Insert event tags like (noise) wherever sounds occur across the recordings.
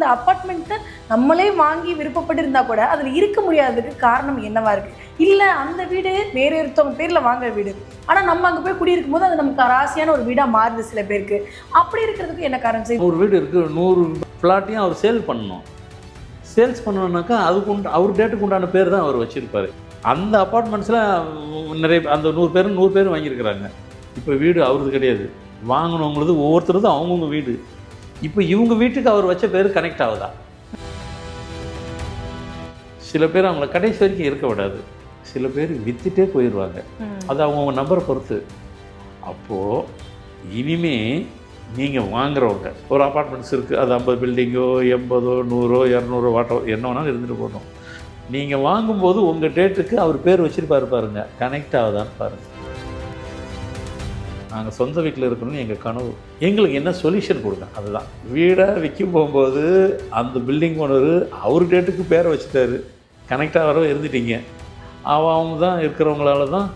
இந்த அப்பார்ட்மெண்ட்டை நம்மளே வாங்கி விருப்பப்பட்டு இருந்தால் கூட அதில் இருக்க முடியாததுக்கு காரணம் என்னவா இருக்கு? இல்லை அந்த வீடு வேறு ஒருத்தவங்க பேரில் வாங்குற வீடு. ஆனால் நம்ம அங்கே போய் குடியிருக்கும் போது அது நமக்கு ராசியான ஒரு வீடாக மாறுது சில பேருக்கு. அப்படி இருக்கிறதுக்கு என்ன காரணம் ஒரு வீடு இருக்குது நூறு ஃப்ளாட்டையும் அவர் சேல் பண்ணணும். சேல்ஸ் பண்ணணுன்னாக்கா அதுக்கு உண்டு அவர் டேட்டுக்கு உண்டான பேர் தான் அவர் வச்சுருப்பார். அந்த அப்பார்ட்மெண்ட்ஸில் நிறைய அந்த நூறு பேரும் நூறு பேர் வாங்கியிருக்கிறாங்க. இப்போ வீடு அவரது கிடையாது. வாங்கினவங்களது ஒவ்வொருத்தரதும் அவங்கவுங்க வீடு. இப்போ இவங்க வீட்டுக்கு அவர் வச்ச பேர் கனெக்ட் ஆகுதா? சில பேர் அவங்கள கடைசி வரைக்கும் இருக்க விடாது. சில பேர் வித்துட்டே போயிடுவாங்க. அது அவங்கவுங்க நம்பரை பொறுத்து. அப்போது இனிமே நீங்கள் வாங்குறவங்க ஒரு அப்பார்ட்மெண்ட்ஸ் இருக்குது அது ஐம்பது பில்டிங்கோ எண்பதோ நூறோ இரநூறோ வாட்டோ என்ன வேணாலும் இருந்துட்டு போகணும். நீங்கள் வாங்கும்போது உங்கள் டேட்டுக்கு அவர் பேர் வச்சிருப்பாரு பாருங்க. கனெக்ட் ஆகுதான்னு பாருங்க. நாங்கள் சொந்த வீட்டில் இருக்கணும்னு எங்கள் கனவு. எங்களுக்கு என்ன சொல்யூஷன் கொடுங்க? அதுதான். வீடை விற்க போகும்போது அந்த பில்டிங் ஓனர் அவர் டேட்டுக்கு பேரை வச்சுட்டாரு. கனெக்டாக ஆகிற இருந்துட்டீங்க. அவங்க தான் இருக்கிறவங்களால தான்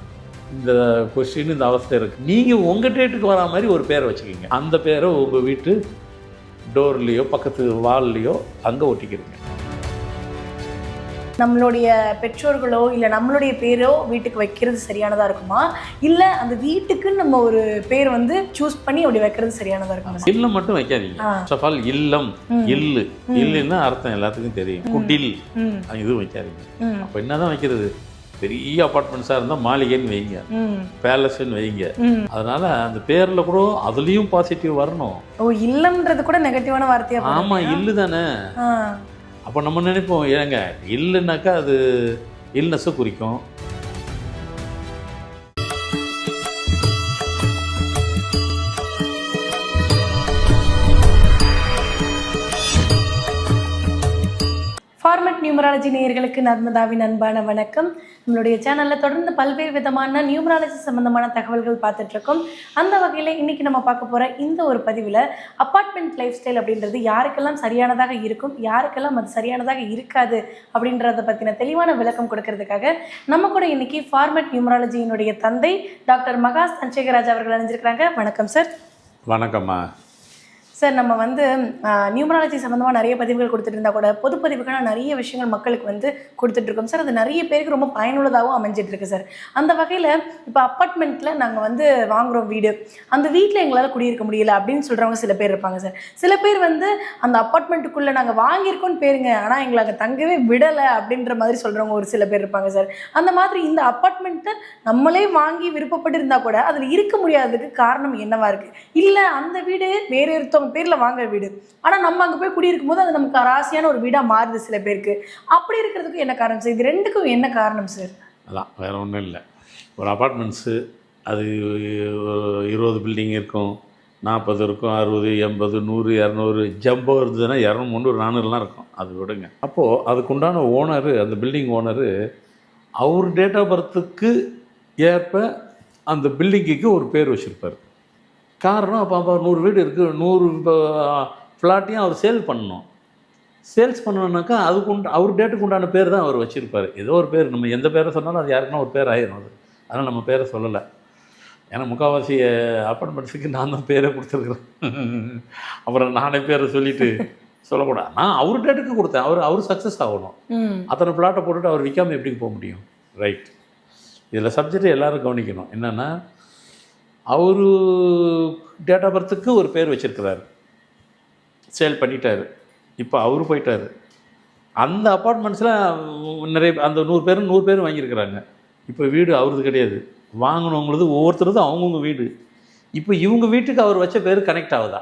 இந்த கொஸ்டின் இந்த அவஸ்தை இருக்குது நீங்கள் உங்கள் டேட்டுக்கு வரா மாதிரி ஒரு பேரை வச்சுக்கிங்க. அந்த பேரை உங்கள் வீட்டு டோர்லேயோ பக்கத்து வால்லையோ அங்கே ஒட்டிக்கிறீங்க நம்மளுடைய பெற்றோர்களோ இல்லை நம்மளுடைய பேரோ வீட்டுக்கு வைக்கிறது சரியானதா இருக்குமா? இல்லை அந்த வீட்டுக்குன்னு நம்ம ஒரு பேர் வந்து சூஸ் பண்ணி அப்படி வைக்கிறது சரியானதா இருக்குமா இல்லம் மட்டும் வைக்காதீங்க. ஃபர்ஸ்ட் ஆஃப் ஆல் இல்லம். இல்லு. இல்லுன்னா அர்த்தம் எல்லாத்துக்கும் தெரியும். குட்டில் ம். இதுவும் வைக்காதீங்க. அப்போ என்னதான் வைக்கிறது? பெரிய அப்பார்ட்மெண்ட்ஸாக இருந்தால் மாளிகைன்னு வைங்க. பேலஸ்ன்னு வைங்க. அதனால அந்த பேரில் கூட அதுலேயும் பாசிட்டிவ் வரணும். ஓ இல்லம்ன்றது கூட நெகட்டிவான வார்த்தையா போகுது. ஆமாம் இல்லு தானே. அப்போ நம்ம நினைப்போம் ஏங்க இல்லைன்னாக்கா அது இல்னஸை குறிக்கும். நியூமராலஜி நேயர்களுக்கு நர்மதாவின் அன்பான வணக்கம். நம்மளுடைய சேனலில் தொடர்ந்து பல்வேறு விதமான நியூமராலஜி சம்பந்தமான தகவல்கள் பார்த்துட்டு இருக்கோம். அந்த வகையில் இன்னைக்கு நம்ம பார்க்க போகிற இந்த ஒரு பதிவில் அப்பார்ட்மெண்ட் லைஃப் ஸ்டைல் அப்படின்றது யாருக்கெல்லாம் சரியானதாக இருக்கும் யாருக்கெல்லாம் அது சரியானதாக இருக்காது அப்படின்றத பற்றின தெளிவான விளக்கம் கொடுக்கறதுக்காக நம்ம கூட இன்னைக்கு ஃபார்மட் நியூமராலஜியினுடைய தந்தை டாக்டர் மகாஸ் சஞ்சேகராஜ் அவர்கள் அணிஞ்சிருக்கிறாங்க. வணக்கம் சார். வணக்கம்மா. சார் நம்ம வந்து நியூமராலஜி சம்மந்தமாக நிறைய பதிவுகள் கொடுத்துட்டு இருந்தால் கூட பொது பதிவுக்கான நிறைய விஷயங்கள் மக்களுக்கு வந்து கொடுத்துட்ருக்கோம் சார் அது நிறைய பேருக்கு ரொம்ப பயனுள்ளதாகவும் அமைஞ்சிட்ருக்கு சார் அந்த வகையில் இப்போ அப்பார்ட்மெண்ட்டில் நாங்கள் வந்து வாங்குறோம் வீடு. அந்த வீட்டில் எங்களால் குடியிருக்க முடியல அப்படின்னு சொல்கிறவங்க சில பேர் இருப்பாங்க சார் சில பேர் வந்து அந்த அப்பார்ட்மெண்ட்டுக்குள்ளே நாங்கள் வாங்கியிருக்கோம்னு பேருங்க ஆனால் எங்களை அங்கே தங்கவே விடலை அப்படின்ற மாதிரி சொல்கிறவங்க ஒரு சில பேர் இருப்பாங்க சார் அந்த மாதிரி இந்த அப்பார்ட்மெண்ட்டை நம்மளே வாங்கி விருப்பப்பட்டு இருந்தால் கூட அதில் இருக்க முடியாததுக்கு காரணம் என்னவாக இருக்குது இல்லை அந்த வீடு வேறு ஒருத்தவங்க பேரில் வாங்குற வீடு. ஆனால் நம்ம அங்கே போய் குடியிருக்கும் போது அது நமக்கு ராசியான ஒரு வீடாக மாறுது சில பேருக்கு. அப்படி இருக்கிறதுக்கு என்ன காரணம் சார்? இது ரெண்டுக்கும் என்ன காரணம் சார்? அதான் வேறு ஒன்றும் இல்லை. ஒரு அப்பார்ட்மெண்ட்ஸு அது இருபது பில்டிங் இருக்கும். நாற்பது இருக்கும் அறுபது எண்பது நூறு இரநூறு ஜம்போ இருந்ததுன்னா இரநூறு முந்நூறு நானூறுலாம் இருக்கும். அது விடுங்க. அப்போது அதுக்குண்டான ஓனரு அந்த பில்டிங் ஓனரு அவர் டேட் ஆஃப் பர்த்துக்கு ஏற்ப அந்த பில்டிங்குக்கு ஒரு பேர் வச்சுருப்பார். காரணம் அப்போ அப்போ நூறு வீடு இருக்குது நூறு ஃப்ளாட்டையும் அவர் சேல் பண்ணணும். சேல்ஸ் பண்ணணுன்னாக்கா அதுக்கு உண்டு அவர் டேட்டுக்கு உண்டான பேர் தான் அவர் வச்சுருப்பார். ஏதோ ஒரு பேர் நம்ம எந்த பேரை சொன்னாலும் அது யாருக்குன்னா ஒரு பேர் ஆயிரும் அது. அதனால் நம்ம பேரை சொல்லலை. ஏன்னா முக்கால்வாசி அப்பார்ட்மெண்ட்ஸுக்கு நான் தான் பேரை கொடுத்துருக்குறேன். (laughs) அப்புறம் நானே பேரை சொல்லிட்டு சொல்லக்கூடாது. நான் அவர் டேட்டுக்கு கொடுத்தேன். அவர் அவர் சக்ஸஸ் ஆகணும். அத்தனை பிளாட்டை போட்டுட்டு அவர் விற்காம எப்படி போக முடியும்? ரைட் இதில் சப்ஜெக்ட் எல்லாரும் கவனிக்கணும். என்னென்னா அவர் டேட் ஆஃப் பர்த்துக்கு ஒரு பேர் வச்சிருக்கிறாரு. சேல் பண்ணிட்டாரு. இப்போ அவர் போயிட்டாரு. அந்த அப்பார்ட்மெண்ட்ஸில் நிறைய அந்த நூறு பேர் நூறு பேர் வாங்கியிருக்கிறாங்க. இப்போ வீடு அவரது கிடையாது. வாங்கினவங்களது ஒவ்வொருத்தரதும் அவங்கவுங்க வீடு. இப்போ இவங்க வீட்டுக்கு அவர் வச்ச பேர் கனெக்ட் ஆகுதா?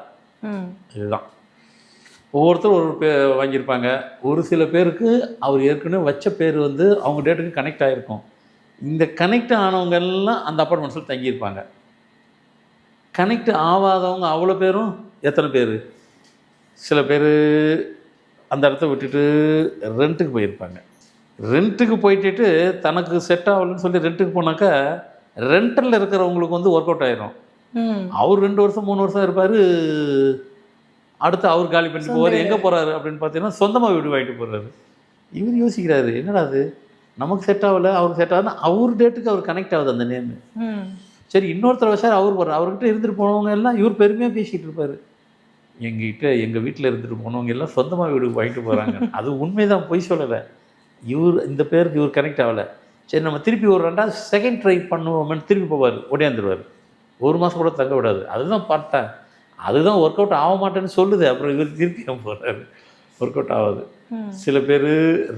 இதுதான். ஒவ்வொருத்தரும் ஒரு பே வாங்கியிருப்பாங்க. ஒரு சில பேருக்கு அவர் ஏற்கனவே வச்ச பேர் வந்து அவங்க டேட்டுக்கு கனெக்ட் ஆகிருக்கும் இந்த கனெக்ட் ஆனவங்க எல்லாம் அந்த அப்பார்ட்மெண்ட்ஸில் தங்கியிருப்பாங்க. கனெக்ட் ஆகாதவங்க அவ்வளோ பேரும்? எத்தனை பேர்? சில பேர் அந்த இடத்த விட்டுட்டு ரெண்ட்டுக்கு போயிருப்பாங்க. ரெண்ட்டுக்கு போயிட்டு தனக்கு செட் ஆகலைன்னு சொல்லி ரெண்ட்டுக்கு போனாக்கா ரெண்டலில் இருக்கிறவங்களுக்கு வந்து ஒர்க் அவுட் ஆயிரும். ம். அவர் ரெண்டு வருஷம் மூணு வருஷம் இருப்பார். அடுத்து அவர் காலி பண்ணிட்டு போவார். எங்கே போகிறாரு அப்படின்னு பார்த்தீங்கன்னா சொந்தமாக வீடு வாங்கிட்டு போகிறாரு இவர் யோசிக்கிறாரு என்னடா அது? நமக்கு செட் ஆகலை அவருக்கு செட் ஆகுதுன்னா அவர் டேட்டுக்கு அவர் கனெக்ட் ஆகுது அந்த நேம் ம். சரி இன்னொருத்தர் வச்சார் அவர் போகிறார் அவர்கிட்ட இருந்துட்டு போனவங்க எல்லாம் இவர் பெருமையாக பேசிகிட்டு இருப்பார். எங்ககிட்ட எங்கள் வீட்டில் இருந்துட்டு போனவங்க எல்லாம் சொந்தமாக வீடு வாங்கிட்டு போகிறாங்க அது உண்மைதான் பொய் சொல்லலை. இவர் இந்த பேருக்கு இவர் கனெக்ட் ஆகலை. சரி நம்ம திருப்பி ஒரு ரெண்டாவது செகண்ட் ட்ரை பண்ணுவோம்னு திருப்பி போவார் ஓடியாந்துருவார். ஒரு மாதம் கூட தங்க விடாது. அதுதான் பார்த்தேன் அதுதான் ஒர்க் அவுட் ஆக மாட்டேன்னு சொல்லுது. அப்புறம் இவர் திருப்பி போகிறாரு ஒர்க் அவுட் ஆகாது. சில பேர்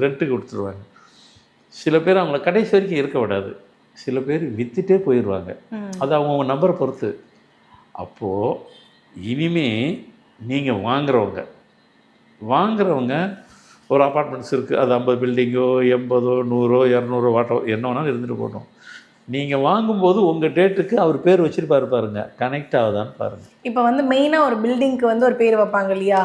ரெண்ட்டுக்கு கொடுத்துருவாங்க. சில பேர் அவங்கள கடைசி வரைக்கும் இருக்க விடாது. சில பேர் விற்றுட்டே போயிடுவாங்க. அது அவங்கவுங்க நம்பரை பொறுத்து. அப்போது இனிமே நீங்கள் வாங்குறவங்க வாங்குறவங்க ஒரு அப்பார்ட்மெண்ட்ஸ் இருக்குது அது ஐம்பது பில்டிங்கோ எண்பதோ நூறோ இரநூறோ வாட்டோ என்ன வேணாலும் இருந்துட்டு போட்டோம் நீங்கள் வாங்கும்போது உங்கள் டேட்டுக்கு அவர் பேர் வச்சுருப்பாரு பாருங்க. கனெக்ட் ஆகுதான்னு பாருங்கள் இப்போ வந்து மெயினாக ஒரு பில்டிங்க்கு வந்து ஒரு பேர் வைப்பாங்க இல்லையா?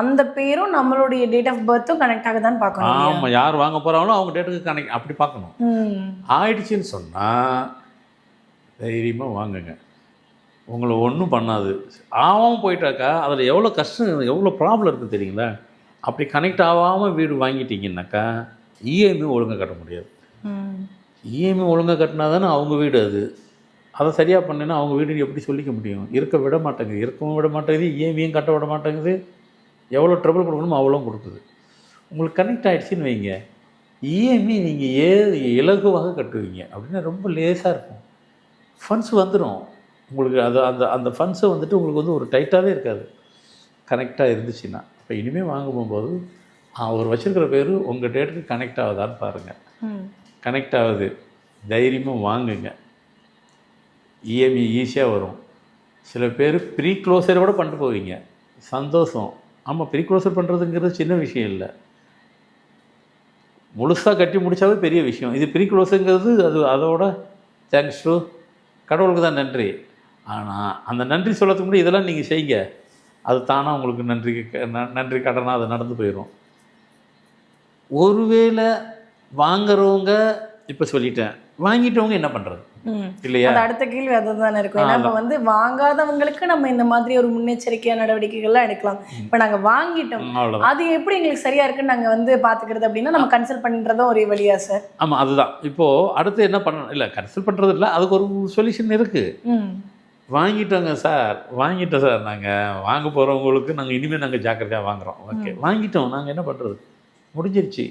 அந்த பேரும் நம்மளுடைய டேட் ஆஃப் பர்த்தும் கனெக்ட் ஆகுதான்னு பார்க்கணும்? ஆமாம் யார் வாங்க போகிறாங்களோ அவங்க டேட்டுக்கு கனெக்ட் அப்படி பார்க்கணும். ஆயிடுச்சுன்னு சொன்னால் தைரியமாக வாங்குங்க. உங்களை ஒன்றும் பண்ணாது. ஆகாமல் போயிட்டாக்கா அதில் எவ்வளோ கஷ்டம் எவ்வளோ ப்ராப்ளம் இருக்குது தெரியுங்களா? அப்படி கனெக்ட் ஆகாமல் வீடு வாங்கிட்டீங்கன்னாக்கா இஎம்ஐ ஒழுங்காக கட்ட முடியாது. இஎம்ஐ ஒழுங்காக கட்டினா தானே அவங்க வீடு அது? அதை சரியாக பண்ணினா அவங்க வீடுன்னு எப்படி சொல்லிக்க முடியும்? இருக்க விட மாட்டேங்குது. இருக்கவும் விட மாட்டேங்குது இஎம்ஐயும் கட்ட விட மாட்டேங்குது. எவ்வளோ ட்ரபிள் கொடுக்கணுமோ அவ்வளோ கொடுக்குது. உங்களுக்கு கனெக்ட் ஆகிடுச்சின்னு வைங்க. இஎம்ஐ நீங்கள் ஏ இலகுவாக கட்டுவீங்க. அப்படின்னா ரொம்ப லேசாக இருக்கும். ஃபண்ட்ஸ் வந்துடும் உங்களுக்கு அது அந்த அந்த ஃபண்ட்ஸை வந்துட்டு உங்களுக்கு வந்து ஒரு டைட்டாகவே இருக்காது. கனெக்டாக இருந்துச்சுன்னா. இப்போ இனிமேல் வாங்க போகும்போது அவர் வச்சுருக்கிற பேர் உங்கள் டேட்டுக்கு கனெக்ட் ஆகுதான்னு பாருங்கள் கனெக்ட் ஆகுது. தைரியமாக வாங்குங்க. இஎம்ஐ ஈஸியாக வரும். சில பேர் ப்ரீ க்ளோஸர் கூட பண்ணிட்டு போவீங்க. சந்தோஷம். ஆமாம் ப்ரீ க்ளோஸர் பண்ணுறதுங்கிறது சின்ன விஷயம் இல்லை. முழுசாக கட்டி முடிச்சாவே பெரிய விஷயம். இது ப்ரீ க்ளோஸுங்கிறது அது அதோட தேங்க்ஸ் டு கடவுளுக்கு தான் நன்றி. ஆனால் அந்த நன்றி சொல்லத்துக்கு முன்னாடி இதெல்லாம் நீங்கள் செய்யுங்க. அது தானாக உங்களுக்கு நன்றி நன்றி கடனாக அது நடந்து போயிடும் ஒருவேளை வாங்குறவங்க இப்போ சொல்லிட்டேன். வாங்கிட்டவங்க என்ன பண்ணுறது இல்லையா? அடுத்த கேள்வி அதுதானே இருக்கும். ஏன்னா இப்போ வந்து வாங்காதவங்களுக்கு நம்ம இந்த மாதிரி ஒரு முன்னெச்சரிக்கையான நடவடிக்கைகள்லாம் எடுக்கலாம். இப்போ நாங்க வாங்கிட்டோம். அது எப்படி எங்களுக்கு சரியா இருக்குன்னு நாங்க வந்து பாத்துக்கிறது அப்படின்னா நம்ம கன்சல்ட் பண்றதும் ஒரு வழியா சார் ஆமாம் அதுதான். இப்போது அடுத்து என்ன பண்ணணும் இல்லை கன்சல்ட் பண்ணுறது இல்லை அதுக்கு ஒரு சொல்யூஷன் இருக்குது ம். வாங்கிட்டோங்க சார் வாங்கிட்டோம் சார் நாங்கள் வாங்க போகிறவங்களுக்கு நாங்கள் இனிமேல் நாங்கள் ஜாக்கிரதையாக வாங்குறோம். ஓகே. வாங்கிட்டோம். நாங்கள் என்ன பண்ணுறது முடிஞ்சிருச்சு.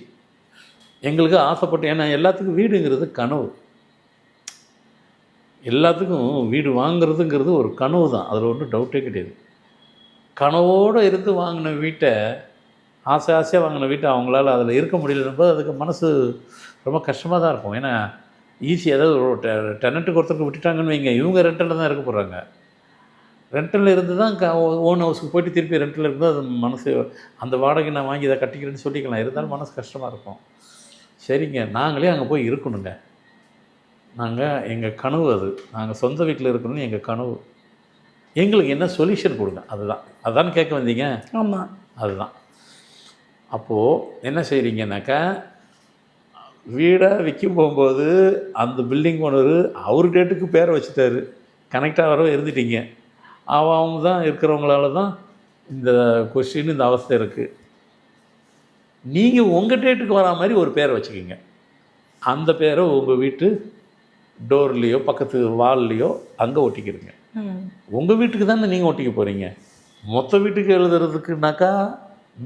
எங்களுக்கு ஆசைப்பட்டு ஏன்னா எல்லாத்துக்கும் வீடுங்கிறது கனவு. எல்லாத்துக்கும் வீடு வாங்குறதுங்கிறது ஒரு கனவு தான். அதில் ஒன்றும் டவுட்டே கிடையாது. கனவோடு இருந்து வாங்கின வீட்டை ஆசை ஆசையாக வாங்கின வீட்டை அவங்களால அதில் இருக்க முடியலன்னும்போது அதுக்கு மனசு ரொம்ப கஷ்டமாக தான் இருக்கும். ஏன்னா ஈஸி ஏதாவது ஒரு டெனண்ட்டுக்கு ஒருத்தருக்கு விட்டுட்டாங்கன்னு வைங்க. இவங்க ரெண்டலில் தான் இருக்க போகிறாங்க ரெண்டலில் இருந்து தான் க ஓன் ஹவுஸுக்கு போயிட்டு திருப்பி ரெண்டில் இருந்து அது மனசு அந்த வாடகை நான் வாங்கி இதை கட்டிக்கிறேன்னு சொல்லிக்கலாம். இருந்தாலும் மனசு கஷ்டமாக இருக்கும். சரிங்க நாங்களே அங்கே போய் இருக்கணுங்க. நாங்கள் எங்கள் கனவு அது. நாங்கள் சொந்த வீட்டில் இருக்கணும்னு எங்கள் கனவு. எங்களுக்கு என்ன சொல்யூஷன் கொடுங்க அதுதான். அதான் கேட்க வந்தீங்க? ஆமா. அதுதான். அப்போது என்ன செய்கிறீங்கனாக்கா வீடை விற்கும் போகும்போது அந்த பில்டிங் ஓனர் அவர் டேட்டுக்கு பேரை வச்சுட்டாரு. கனெக்ட் ஆகிறவ இருந்துட்டீங்க. அவ- அவங்க தான் இருக்கிறவங்களால தான் இந்த கொஸ்டின் இந்த அவஸ்தை இருக்குது நீங்கள் உங்கள் டேட்டுக்கு வரா மாதிரி ஒரு பேரை வச்சுக்கோங்க. அந்த பேரை உங்கள் வீட்டு டோர்லேயோ பக்கத்து வால்லையோ அங்கே ஒட்டிக்கிறீங்க ம். உங்கள் வீட்டுக்கு தானே நீங்கள் ஒட்டிக்க போகிறீங்க மொத்த வீட்டுக்கு எழுதுறதுக்குனாக்கா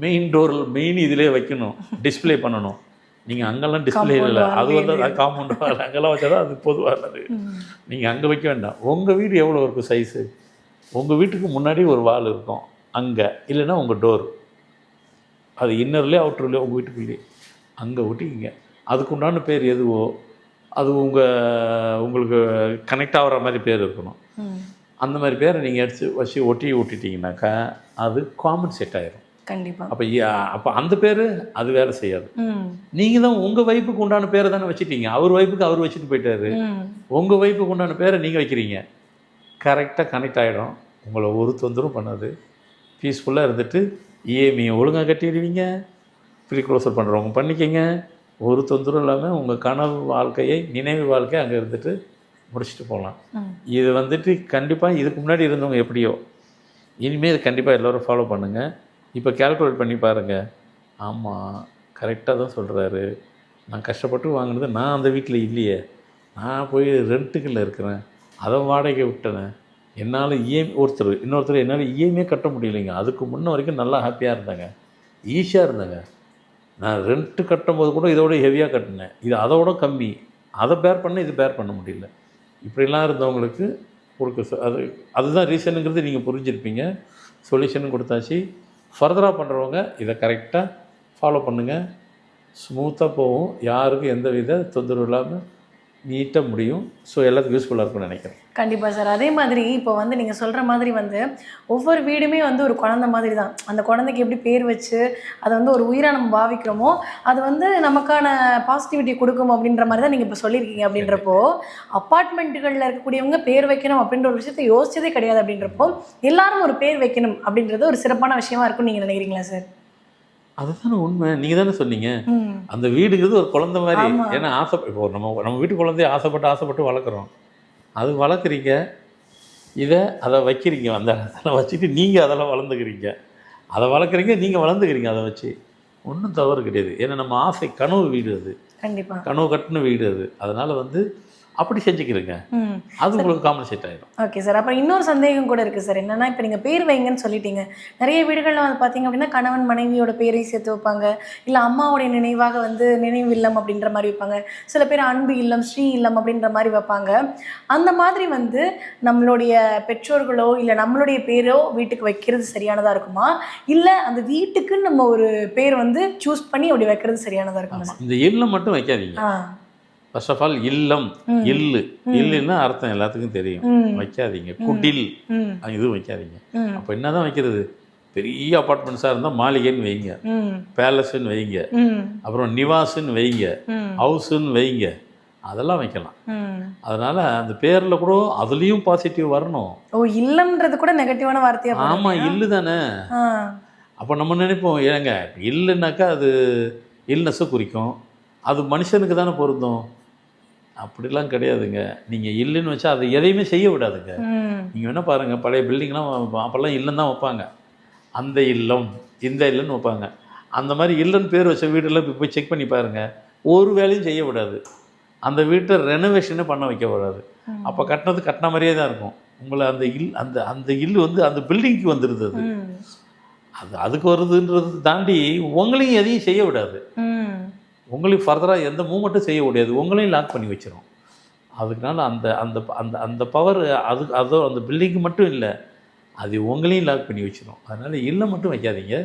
மெயின் டோர் மெயின் இதிலே வைக்கணும். டிஸ்ப்ளே பண்ணணும். நீங்கள் அங்கெல்லாம் டிஸ்ப்ளே இல்லை. அது வந்து இல்லையா? காம்பவுண்ட் வால் அங்கெல்லாம் வச்சா தான் அது பொதுவானது. ம். நீங்கள் அங்கே வைக்க வேண்டாம். உங்கள் வீடு எவ்வளோ இருக்கும் சைஸு உங்கள் வீட்டுக்கு முன்னாடி ஒரு வால் இருக்கும். அங்கே. இல்லைன்னா உங்கள் டோர் அது இன்னர்லேயே அவுட்டர்லேயே உங்கள் வீட்டுக்குள்ளேயே. அங்கே ஒட்டிக்கிங்க. அதுக்குண்டான பேர் எதுவோ அது உங்கள் உங்களுக்கு கனெக்ட் ஆகிற மாதிரி பேர் இருக்கணும். அந்த மாதிரி பேரை நீங்கள் எடுத்து வச்சு ஒட்டி விட்டுட்டீங்கனாக்கா அது காமன் செட் ஆயிரும். கண்டிப்பா. அப்போ அப்போ அந்த பேர் அது வேலை செய்யாது. நீங்கள் தான் உங்கள் வைப்புக்கு உண்டான பேரை தானே வச்சுட்டீங்க. அவர் வைப்புக்கு அவர் வச்சுட்டு போயிட்டாரு. உங்கள் வைப்புக்கு உண்டான பேரை நீங்கள் வைக்கிறீங்க. கரெக்டாக கனெக்ட் ஆகிடும் உங்களை ஒரு தொந்தரவும் பண்ணாது. பீஸ்ஃபுல்லாக இருந்துட்டு இஎம்ஐயை ஒழுங்காக கட்டிடுவீங்க. ப்ரீ க்ளோசர் பண்ணுறவங்க பண்ணிக்கங்க. ஒரு தொந்தரவும் இல்லாமல் உங்கள் கனவு வாழ்க்கையை நினைவு வாழ்க்கையை அங்கே இருந்துட்டு முடிச்சுட்டு போகலாம் இது வந்துட்டு கண்டிப்பாக இதுக்கு முன்னாடி இருந்தவங்க எப்படியோ இனிமேல் இது கண்டிப்பாக எல்லோரும் ஃபாலோ பண்ணுங்கள் இப்போ கால்குலேட் பண்ணி பாருங்கள் ஆமாம் கரெக்டாக தான் சொல்கிறாரு நான் கஷ்டப்பட்டு வாங்கினது நான் அந்த வீட்டில் இல்லையே. நான் போய் ரெண்ட்டுக்குள்ள இருக்கிறேன். அதை வாடகை விட்டேனே. என்னால் இஎம் ஒருத்தர் இன்னொருத்தர் என்னால் இஎம்ஏ கட்ட முடியலைங்க. அதுக்கு முன்ன வரைக்கும் நல்லா ஹாப்பியாக இருந்தாங்க. ஈஸியாக இருந்தாங்க. நான் ரெண்ட்டு கட்டும்போது கூட இதோட ஹெவியாக கட்டினேன். இது அதோட கம்மி. அதை பேர் பண்ண இது பேர் பண்ண முடியல. இப்படிலாம் இருந்தவங்களுக்கு கொடுக்க அது அதுதான் ரீசனுங்கிறது நீங்கள் புரிஞ்சிருப்பீங்க. சொல்யூஷனும் கொடுத்தாச்சு. ஃபர்தராக பண்ணுறவங்க இதை கரெக்டாக ஃபாலோ பண்ணுங்கள் ஸ்மூத்தாக போகும். யாருக்கும் எந்த வித தொந்தரவு இல்லாமல் நீட்டாக முடியும். ஸோ எல்லாத்துக்கும் யூஸ்ஃபுல்லாக இருக்கும்னு நினைக்கிறேன். கண்டிப்பாக சார். அதே மாதிரி இப்போ வந்து நீங்கள் சொல்கிற மாதிரி வந்து ஒவ்வொரு வீடுமே வந்து ஒரு குழந்த மாதிரி தான். அந்த குழந்தைக்கு எப்படி பேர் வச்சு அதை வந்து ஒரு உயிராக நம்ம பாவிக்கிறோமோ அது வந்து நமக்கான பாசிட்டிவிட்டி கொடுக்கும் அப்படின்ற மாதிரி தான் நீங்கள் இப்போ சொல்லியிருக்கீங்க அப்படின்றப்போ அப்பார்ட்மெண்ட்டுகளில் இருக்கக்கூடியவங்க பேர் வைக்கணும் அப்படின்ற ஒரு விஷயத்தை யோசிச்சதே கிடையாது அப்படின்றப்போ எல்லாரும் ஒரு பேர் வைக்கணும் அப்படின்றது ஒரு சிறப்பான விஷயமா இருக்கும்னு நீங்கள் நினைக்கிறீங்களா சார்? அதுதானே உண்மை. நீங்கள் தானே சொன்னீங்க அந்த வீடுங்கிறது ஒரு குழந்தை மாதிரி. ஏன்னா ஆசை இப்போ நம்ம நம்ம வீட்டு குழந்தைய ஆசைப்பட்டு ஆசைப்பட்டு வளர்க்குறோம். அது வளர்க்குறீங்க. இதை அதை வைக்கிறீங்க. அந்த இடத்துல வச்சுட்டு நீங்கள் அதெல்லாம் வளர்ந்துக்கிறீங்க. அதை வளர்க்குறீங்க நீங்கள் வளர்ந்துக்கிறீங்க அதை வச்சு. ஒன்றும் தவறு கிடையாது. ஏன்னா நம்ம ஆசை கனவு வீடு அது. கண்டிப்பாக கனவு கட்டின வீடு அது. அதனால் வந்து அப்படி செஞ்சுக்கிறேங்க. அது உங்களுக்கு காம்பன்சேட் ஆயிடும் ஓகே சார். அப்புறம் இன்னொரு சந்தேகம் கூட இருக்குது சார். என்னன்னா இப்போ நீங்கள் பேர் வைங்கன்னு சொல்லிட்டீங்க. நிறைய வீடுகளில் வந்து பார்த்தீங்க அப்படின்னா கணவன் மனைவியோட பேரையும் சேர்த்து வைப்பாங்க. இல்லை அம்மாவுடைய நினைவாக வந்து நினைவு இல்லம் அப்படின்ற மாதிரி வைப்பாங்க. சில பேர் அன்பு இல்லம் ஸ்ரீ இல்லம் அப்படின்ற மாதிரி வைப்பாங்க. அந்த மாதிரி வந்து நம்மளுடைய பெற்றோர்களோ இல்லை நம்மளுடைய பேரோ வீட்டுக்கு வைக்கிறது சரியானதாக இருக்குமா? இல்லை அந்த வீட்டுக்குன்னு நம்ம ஒரு பேர் வந்து சூஸ் பண்ணி அப்படி வைக்கிறது சரியானதாக இருக்குமா இந்த இல்லம் மட்டும் வைக்காதீங்க. ஃபர்ஸ்ட் ஆஃப் ஆல் இல்லம். இல்லு இல்லுன்னா அர்த்தம் எல்லாத்துக்கும் தெரியும். வைக்காதீங்க. குடில். இதுவும் வைக்காதீங்க. அப்போ என்னதான் வைக்கிறது? பெரிய அப்பார்ட்மெண்ட்ஸாக இருந்தால் மாளிகைன்னு வைங்க. பேலஸ்ன்னு வைங்க. அப்புறம் நிவாஸ்ன்னு வைங்க. ஹவுஸுன்னு வைங்க. அதெல்லாம் வைக்கலாம். அதனால் அந்த பேரில் கூட அதுலேயும் பாசிட்டிவ் வரணும். ஓ இல்லம்ன்றது கூட நெகட்டிவான வார்த்தையா. ஆமாம் இல்லு தானே. அப்போ நம்ம நினைப்போம் ஏங்க இல்லைன்னாக்கா அது இல்னஸை குறிக்கும். அது மனுஷனுக்கு தானே பொருந்தும். அப்படிலாம் கிடையாதுங்க. நீங்கள் இல்லைன்னு வச்சா அதை எதையுமே செய்ய விடாதுங்க. நீங்கள் வேணால் பாருங்கள் பழைய பில்டிங்லாம் அப்போல்லாம் இல்லம் தான் வைப்பாங்க. அந்த இல்லம் இந்த இல்லம்னு வைப்பாங்க. அந்த மாதிரி இல்லன்னு பேர் வச்ச வீடெல்லாம் இப்போ போய் செக் பண்ணி பாருங்கள் ஒரு வேலையும் செய்ய விடாது. அந்த வீட்டை ரெனோவேஷனே பண்ண வைக்க விடாது. அப்போ கட்டினது கட்டின மாதிரியே தான் இருக்கும். உங்களை அந்த இல் அந்த அந்த இல்லு வந்து அந்த பில்டிங்க்கு வந்துடுது அது. அது அதுக்கு வருதுன்றது தாண்டி உங்களையும் எதையும் செய்ய விடாது. ம் உங்களையும் ஃபர்தராக எந்த மூமெண்ட்டும் செய்ய முடியாது. உங்களையும் லாக் பண்ணி வச்சிரும். அதுக்குனால அந்த அந்த அந்த அந்த பவர் அது அதோ அந்த பில்டிங்க்கு மட்டும் இல்லை. அது உங்களையும் லாக் பண்ணி வச்சிரும். அதனால இல்லம் மட்டும் வைக்காதீங்க.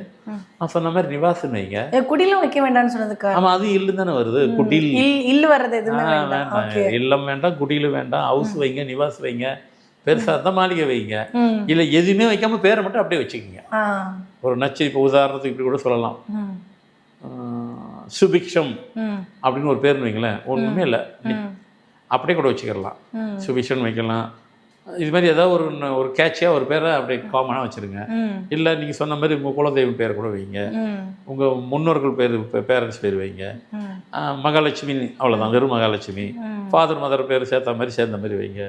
நான் சொன்ன மாதிரி நிவாசம் வைங்க. குடிலும் வைக்க வேண்டாம்னு சொன்னதுக்கா. ஆமாம் அது இல்லு தானே வருது. குடில். இல் இல்லு வர்றது வேண்டாம். இல்லம் வேண்டாம் குடியில் வேண்டாம். ஹவுஸ் வைங்க நிவாஸ் வைங்க. பெருசாக இருந்தால் மாளிகை வைங்க. இல்லை எதுவுமே வைக்காம பேரை மட்டும் அப்படியே வச்சுக்கோங்க. ஒரு நச்சு இப்போ உதாரணத்துக்கு இப்படி கூட சொல்லலாம். சுபிக்ஷம் அப்படின்னு ஒரு பேர்னு வைங்களேன். ஒன்றுமே இல்லை. அப்படியே கூட வச்சுக்கலாம் ம். சுபிக்ஷன் வைக்கலாம். இது மாதிரி ஏதாவது ஒரு ஒரு கேட்சியாக ஒரு பேரை அப்படியே காமனாக வச்சுருங்க. இல்லை நீங்கள் சொன்ன மாதிரி உங்கள் குலதெய்வம் பேர் கூட வைங்க. உங்கள் முன்னோர்கள் பேர் பேரண்ட்ஸ் பேர் வைங்க. மகாலட்சுமி அவ்வளோதான் வெறும் மகாலட்சுமி. ஃபாதர் மதர் பேர் சேர்த்த மாதிரி சேர்ந்த மாதிரி வைங்க.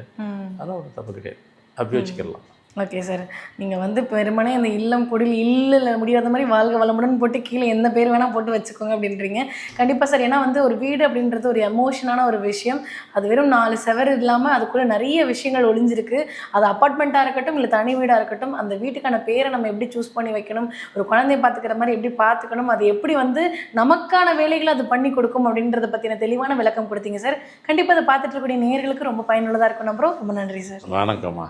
அதெல்லாம் ஒன்றும் தப்பு கிடையாது. அப்படி வச்சுக்கலாம் ஓகே சார் நீங்கள் வந்து பெருமனே அந்த இல்லம் குடில் இல்ல முடியாத மாதிரி வாழ்க வளமுடன் போட்டு கீழே எந்த பேர் வேணால் போட்டு வச்சுக்கோங்க அப்படின்றீங்க. கண்டிப்பாக சார் ஏன்னா வந்து ஒரு வீடு அப்படின்றது ஒரு எமோஷனான ஒரு விஷயம். அது வெறும் நாலு செவர் இல்லாமல் அதுக்குள்ளே நிறைய விஷயங்கள் ஒளிஞ்சிருக்கு. அது அப்பார்ட்மெண்ட்டாக இருக்கட்டும் இல்லை தனி வீடாக இருக்கட்டும் அந்த வீட்டுக்கான பேரை நம்ம எப்படி சூஸ் பண்ணி வைக்கணும் ஒரு குழந்தைய பார்த்துக்கிற மாதிரி எப்படி பார்த்துக்கணும் அது எப்படி வந்து நமக்கான வேலைகளை அது பண்ணி கொடுக்கும் அப்படின்றத பற்றின தெளிவான விளக்கம் கொடுத்தீங்க சார் கண்டிப்பாக அதை பார்த்துட்டு இருக்கக்கூடிய நேர்களுக்கு ரொம்ப பயனுள்ளதாக இருக்கும் நம்புறோம். ரொம்ப நன்றி சார் வணக்கம்மா.